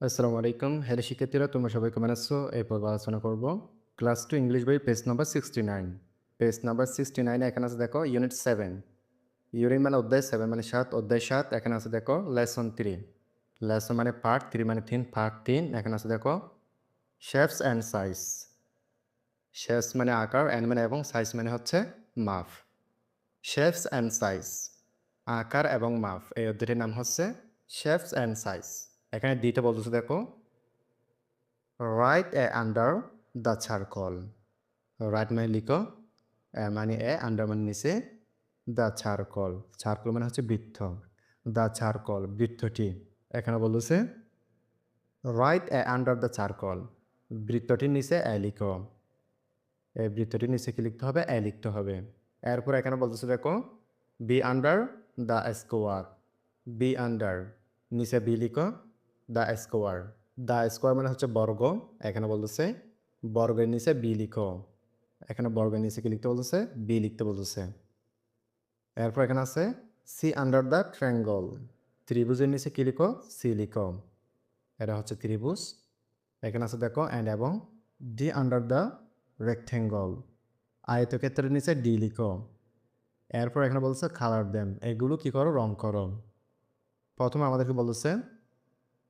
আসসালামু আলাইকুম। হ্যালো শিক্ষার্থীরা, তোমরা সবাই কেমন আছো? এই পর্ব আলোচনা করব। ক্লাস টু ইংলিশ বই page number sixty nine page number sixty নাইনে এখানে আছে দেখো ইউনিট সেভেন ইউনিট মানে অধ্যায় সেভেন মানে সাত, অধ্যায় সাত, এখানে আছে দেখো লেসন থ্রি লেসন মানে পার্ট থ্রি মানে তিন পার্ট তিন, এখানে আছে দেখো শেপস অ্যান্ড সাইজ শেপস মানে আকার অ্যান্ড মানে এবং সাইজ মানে হচ্ছে মাফ শেপস অ্যান্ড সাইজ আকার এবং মাফ এই অধ্যায়টির নাম হচ্ছে শেপস অ্যান্ড সাইজ এখানে দিতে বলতেছে, দেখো। Write A under the circle write মানে লিখো মানে এ আন্ডার মানে নিচে দ্য চারকল চারকল মানে হচ্ছে বৃত্ত। দ্য চারকল বৃত্তটি। এখানে বলতেছে write A under the circle বৃত্তটির নিচে এ লিখো। এই বৃত্তটির নিচে কি লিখতে হবে? এ লিখতে হবে। এরপর এখানে বলতেছে, দেখো B under the square B under নিচে বি লিখো। The square. দ্য স্কোয়ার মানে হচ্ছে বর্গ। এখানে বলতেছে, বর্গের নিচে বি লিখো। এখানে বর্গের নিচে কি লিখতে বলতেছে? বি লিখতে বলতেছে। এরপর এখানে আছে, সি আন্ডার দ্য ট্রায়াঙ্গল। ত্রিভুজের নিচে কি লিখো? সি লিখো। এটা হচ্ছে ত্রিভুজ। এখানে আছে দেখো অ্যান্ড এবং ডি আন্ডার দ্য রেক্টেঙ্গল আয়তক্ষেত্রের নিচে ডি লিখো। এরপর এখানে বলছে কালার দেম এগুলো কি করো? রং করো। প্রথমে আমাদেরকে বলতেছে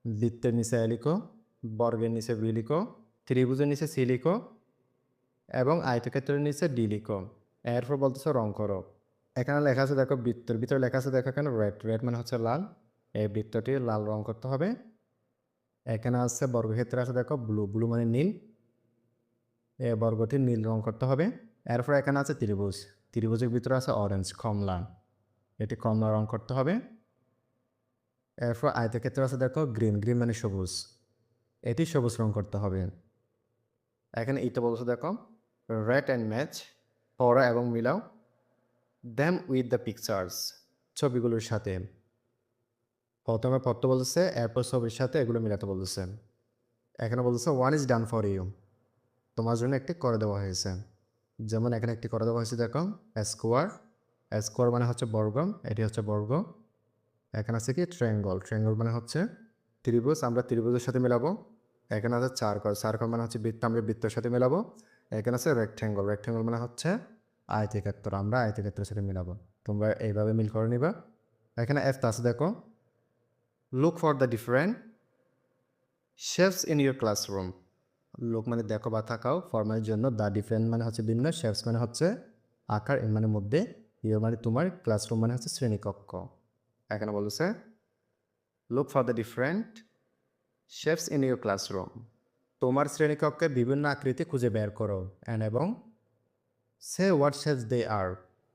বৃত্তের নিচে এ বর্গের নিচে বি লিখো ত্রিভুজের নিচে সি লিখো এবং আয়তক্ষেত্রের নিচে ডি লিখো এরপর বলতেছে রং করো এখানে লেখা আছে দেখো বৃত্তের ভিতরে লেখা আছে দেখো এখানে রেড রেড মানে হচ্ছে লাল এই বৃত্তটি লাল রং করতে হবে এখানে আছে বর্গক্ষেত্রে আছে দেখো ব্লু ব্লু মানে নীল এই বর্গটি নীল রং করতে হবে এরপর এখানে আছে ত্রিভুজ ত্রিভুজের ভিতরে আছে অরেঞ্জ কমলা এটি কমলা রং করতে হবে এরপর আয়তক্ষেত্রে আছে দেখো গ্রিন গ্রিন মানে সবুজ। এটি সবুজ রং করতে হবে। এখানে এইটা বলছে দেখো রেড অ্যান্ড ম্যাচ পড়া এবং মিলাও। দ্যাম উইথ দ্য পিকচার্স ছবিগুলোর সাথে। প্রথমে পড়তে বলতেছে, এরপর ছবির সাথে এগুলো মিলাতে বলতেছে। এখানে বলতেছে one is done for you তোমার জন্য একটি করে দেওয়া হয়েছে। যেমন এখানে একটি করে দেওয়া হয়েছে দেখো স্কোয়ার স্কোয়ার মানে হচ্ছে বর্গ, এটি হচ্ছে বর্গ। এখানে আছে কি? ট্রায়াঙ্গল ট্রায়াঙ্গল মানে হচ্ছে ত্রিভুজ, আমরা ত্রিভুজের সাথে মেলাবো। এখানে আছে চারকল চারকল মানে হচ্ছে বৃত্ত, আমরা বৃত্তের সাথে মেলাবো। এখানে আছে রেক্ট্যাঙ্গল রেক্ট্যাঙ্গল মানে হচ্ছে আয়তক্ষেত্র, আমরা আয়তক্ষেত্রের সাথে মিলাবো। তোমরা এইভাবে মিল করে নিবা। এখানে এফ আছে, দেখো। Look for the different shapes in your classroom look মানে দেখো বা থাকাও। ফর্মের জন্য দ্য ডিফারেন্ট মানে হচ্ছে ভিন্ন। শেফস মানে হচ্ছে আকার। এর মানে মধ্যে ইউর মানে তোমার ক্লাসরুম মানে হচ্ছে শ্রেণীকক্ষ। এখানে বলছে look for the different shapes in your classroom তোমার শ্রেণীকক্ষে বিভিন্ন আকৃতি খুঁজে বের করো অ্যান্ড এবং সে হোয়াট শেপস দে আর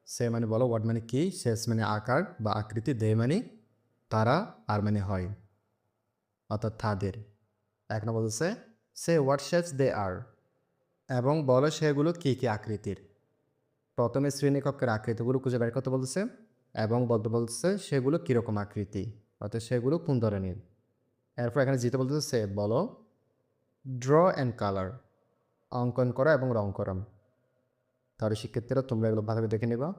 সে মানে বলো হোয়াট মানে কি? শেপস মানে আকার বা আকৃতি দে মানে তারা, আর মানে হয়, অর্থাৎ তাদের। এখানে বলছে সে হোয়াট শেপস দে আর এবং বলো সেগুলো কী কী আকৃতির? প্রথমে শ্রেণীকক্ষের আকৃতিগুলো খুঁজে বের করতে বলতেছে এবং বলতে বলতেছে সেগুলো কীরকম আকৃতি? অর্থাৎ সেগুলো কোন ধরনের? এরপর এখানে যেতে বলতেছে সে বলো ড্র অ্যান্ড কালার অঙ্কন করা এবং রং করা। তাহলে শিক্ষার্থীরা তোমরা এগুলো ভালোভাবে দেখে নেবা।